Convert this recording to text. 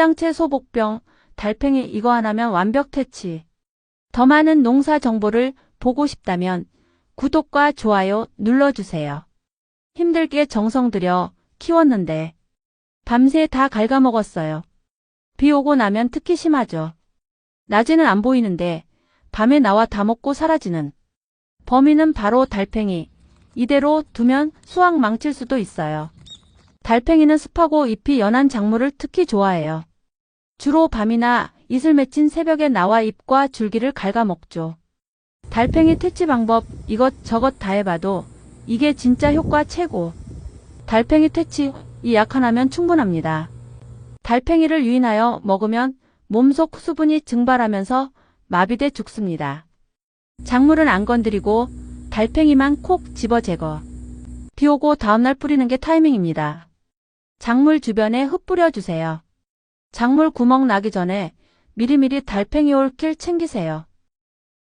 신당채 소복병, 달팽이 이거 하나면 완벽 퇴치. 더 많은 농사 정보를 보고 싶다면 구독과 좋아요 눌러주세요. 힘들게 정성 들여 키웠는데 밤새 다 갉아먹었어요. 비 오고 나면 특히 심하죠. 낮에는 안 보이는데 밤에 나와 다 먹고 사라지는 범인은 바로 달팽이. 이대로 두면 수확 망칠 수도 있어요. 달팽이는 습하고 잎이 연한 작물을 특히 좋아해요. 주로 밤이나 이슬 맺힌 새벽에 나와 잎과 줄기를 갉아먹죠. 달팽이 퇴치 방법 이것저것 다 해봐도 이게 진짜 효과 최고. 달팽이 퇴치 이 약 하나면 충분합니다. 달팽이를 유인하여 먹으면 몸속 수분이 증발하면서 마비돼 죽습니다. 작물은 안 건드리고 달팽이만 콕 집어 제거. 비 오고 다음날 뿌리는 게 타이밍입니다. 작물 주변에 흙 뿌려 주세요. 작물 구멍 나기 전에 미리미리 달팽이 올길 챙기세요.